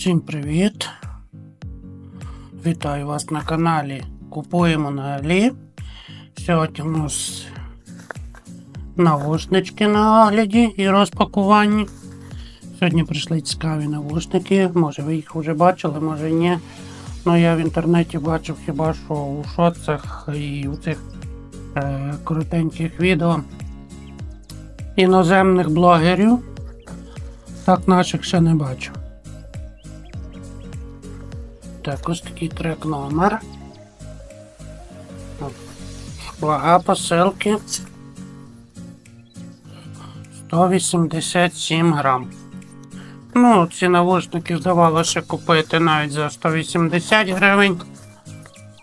Всім привіт! Вітаю вас на каналі Купуємо на Алі. Сьогодні у нас навушнички на огляді і розпакуванні. Сьогодні прийшли цікаві навушники. Може ви їх вже бачили, може ні. Ну я в інтернеті бачив хіба що у шоцах і у цих е, коротеньких відео іноземних блогерів. Так наших ще не бачу. Так, ось такий трек номер. Вага посилки 187 грам. Ну, ці навушники здавалося купити навіть за 180 гривень.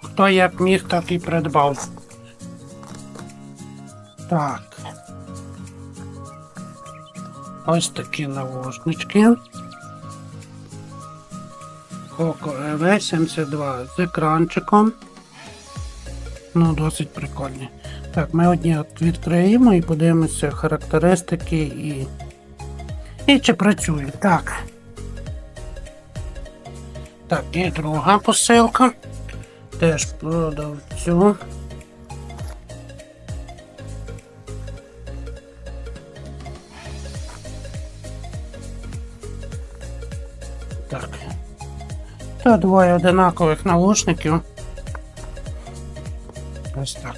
Хто як міг, так і придбав. Так. Ось такі навушнички. Coco EV72 з екранчиком. Ну, досить прикольні. Так, ми одні от відкриємо і подивимося характеристики і. І чи працює. Так. Так, і друга посилка. Теж продавцю. Так. Та двоє одинакових наушників. Ось так.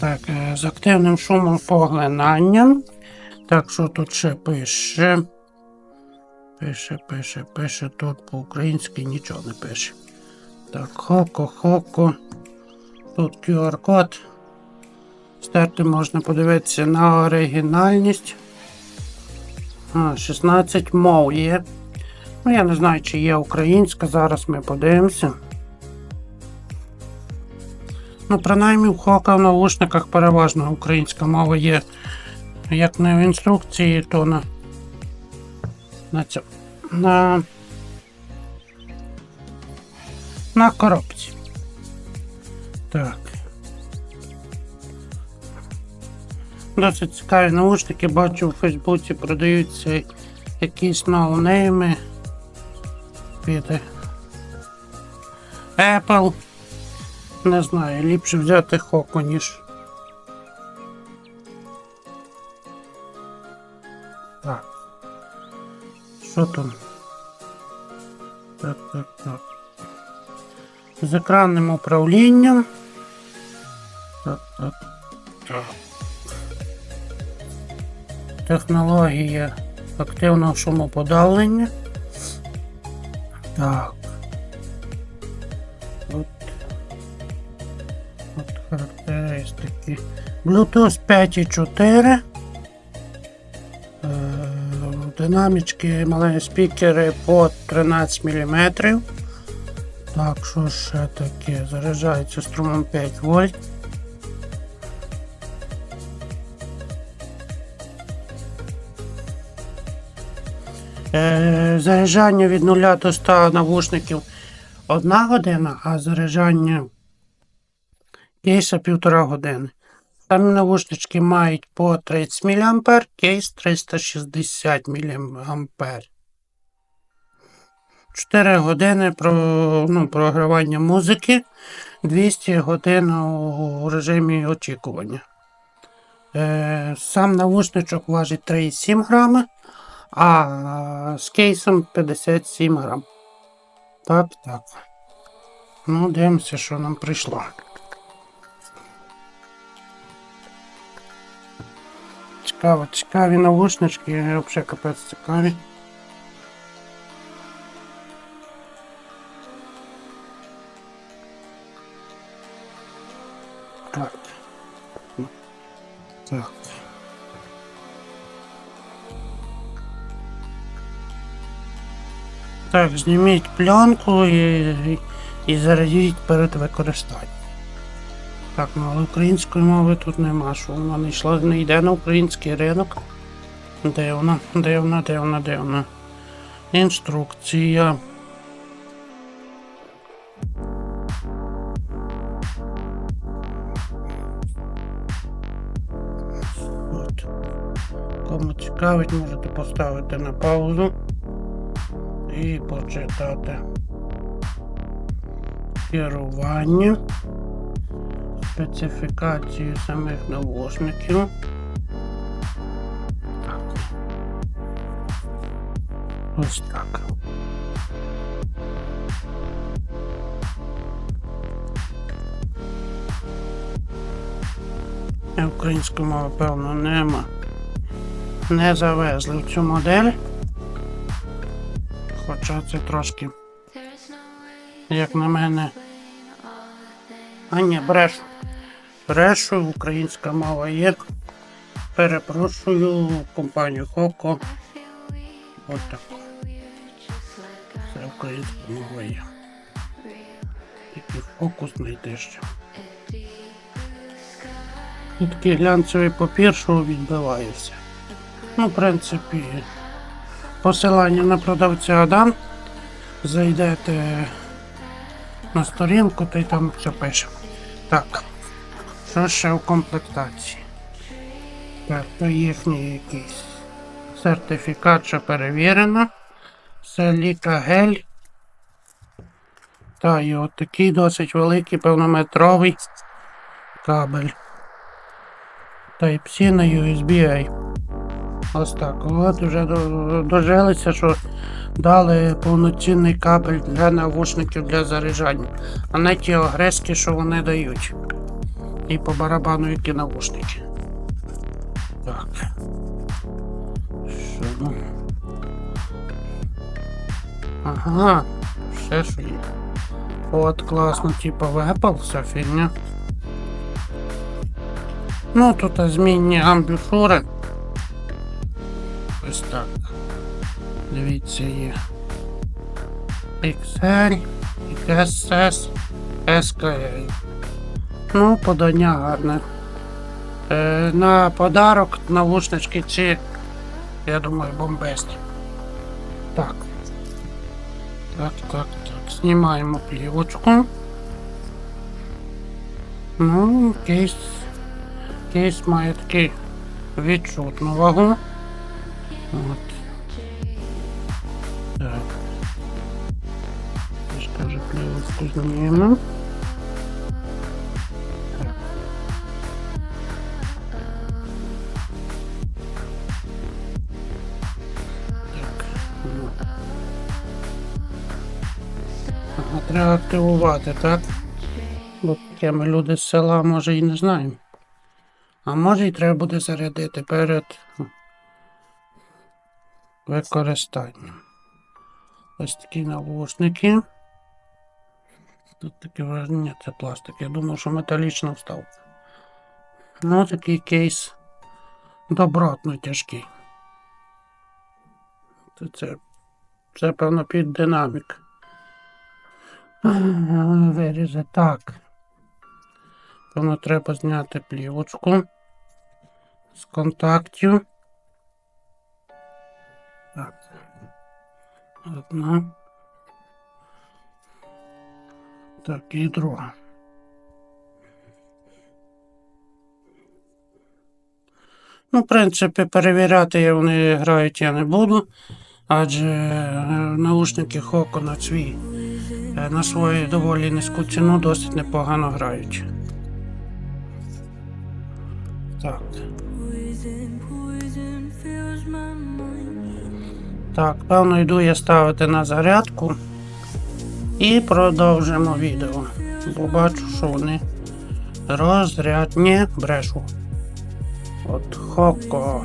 Так, е, з активним шумом поглинанням. Так, що тут ще пише? Пише, пише, пише. Тут по-українськи нічого не пише. Так, хоко, хоко. Тут QR-код. Стерти можна подивитися на оригінальність. А, 16 мов є. Ну, я не знаю, чи є українська, зараз ми подивимося. Ну, принаймні в хока в наушниках переважно українська мова є. Як не в інструкції, то на. На цьому. На. На коробці. Так. Досить цікаві наушники, бачу у Фейсбуці продаються якісь ноунейми від Apple. Не знаю, ліпше взяти Хоко, ніж. Так. Що там? Так, так, так. З екранним управлінням. Так, так, так. Технологія активного шумоподавлення. Так. От. От характеристики. Bluetooth 5.4. Е, Динамічки, маленькі спікери по 13 мм. Так, що ще таке? Заряджається струмом 5 вольт. Заряджання від 0 до 100 навушників 1 година, а заряджання кейса 1,5 години. Самі навушнички мають по 30 мА, кейс 360 мА. 4 години про, ну, програвання музики, 200 годин у режимі очікування. Е, Сам навушничок важить 3,7 грами а з кейсом 57 грам. Так, так. Ну, дивимося, що нам прийшло. Цікаво, цікаві наушнички, взагалі капець цікаві. Так, зніміть пленку і, і зарядіть перед використанням. Так, ну але української мови тут нема, що вона не йшла, не йде на український ринок. Де вона, де вона? Інструкція. От. цікавить, можете поставити на паузу і почитати керування, специфікацію самих навушників. Так. Ось так. Української мови, певно, нема. Не завезли в цю модель. Хоча трошки, як на мене. А ні, брешу. Брешу, українська мова є. Перепрошую компанію Хоко. От. Це українська мова є. Тільки фокус знайти ще. І такий глянцевий папір, що відбивається. Ну, в принципі, посилання на продавця дам. Зайдете на сторінку, та й там все пише. Так, що ще в комплектації? Так, то їхній якийсь сертифікат, що перевірено. Селіка гель. Та і от такий досить великий, певнометровий кабель. Type-C на USB-A. Ось так. От вже дожилися, що дали повноцінний кабель для навушників для заряджання. А не ті огрезки, що вони дають. І по барабану які навушники. Так. Що? Ага, ще що є. От класно, типа в Apple вся фігня. Ну, тут змінні амбушури. Ось так. Дивіться, є. XL, XS, SKL. Ну, подання гарне. Е, на подарок навушнички ці, я думаю, бомбезні. Так. Так, так, так. Знімаємо плівочку. Ну, кейс. Кейс має такий відчутну вагу. От. Так. Так. Так. Ну. Ага, треба активувати, так? Бо таке ми люди з села може і не знаємо. А може і треба буде зарядити перед використанням. Ось такі навушники. Тут таке враження, це пластик. Я думав, що металічна вставка. Ну, такий кейс добротно тяжкий. Це, це, певно під динамік. Вирізе так. Певно треба зняти плівочку з контактів. Одна. Так, і друга. Ну, в принципі, перевіряти, як вони грають, я не буду, адже е, наушники Хоко на свій е, на свою доволі низьку ціну досить непогано грають. Так. Так, певно, йду я ставити на зарядку і продовжимо відео. Бо бачу, що вони розрядні брешу. От хоко.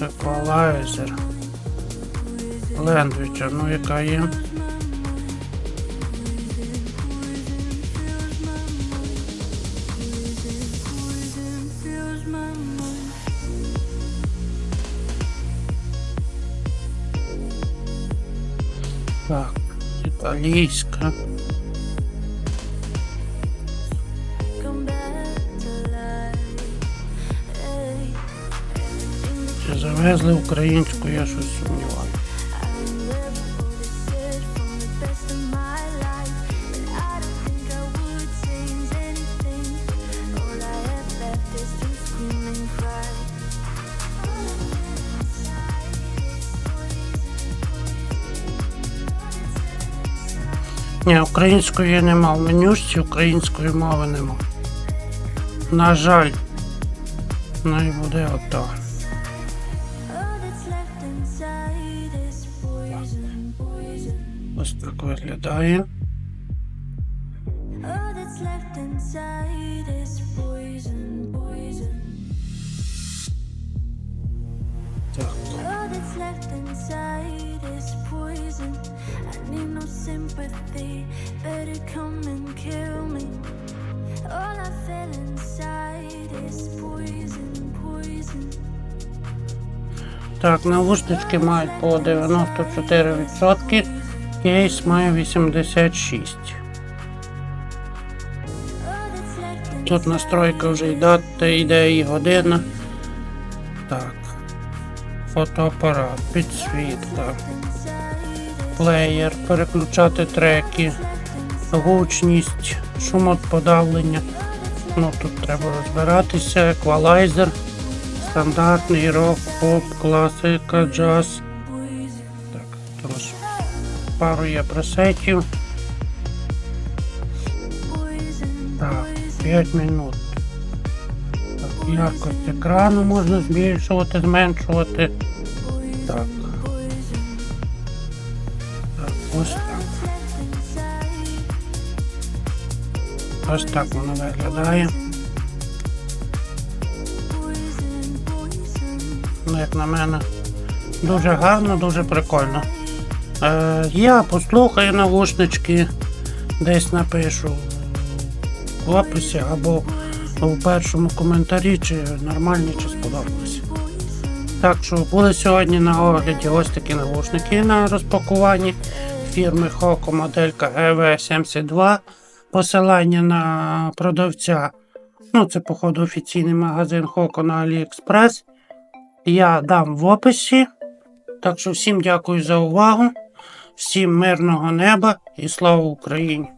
Еквалайзер. Лендвіча, ну яка є? Італійська. Чи завезли українську, я щось сумніваю. Ні, української нема. В менюшці української мови нема. На жаль. Ну і буде poison. Ось так виглядає. All left inside is poison. I need no sympathy. Better come and kill me. All I feel inside is poison, poison. Так, навушнички мають по 94%, кейс має 86%. All that's left Тут настройка вже йде, йде і година. Так. Фотоапарат, підсвітка, плеєр, переключати треки, гучність, шумоподавлення. Ну тут треба розбиратися, еквалайзер, стандартний рок, поп, класика, джаз. Так, тож пару є пресетів. Так, 5 минут. Яркость екрану можна збільшувати, зменшувати. Так. Так, ось так. Ось так воно виглядає. Ну, як на мене, дуже гарно, дуже прикольно. Е, я послухаю навушнички, десь напишу в описі або в першому коментарі, чи нормальні, чи сподобалось. Так що були сьогодні на огляді ось такі навушники на розпакуванні фірми Hoco моделька EV72. Посилання на продавця. Ну, це, походу, офіційний магазин Hoco на AliExpress. Я дам в описі. Так що всім дякую за увагу, всім мирного неба і слава Україні!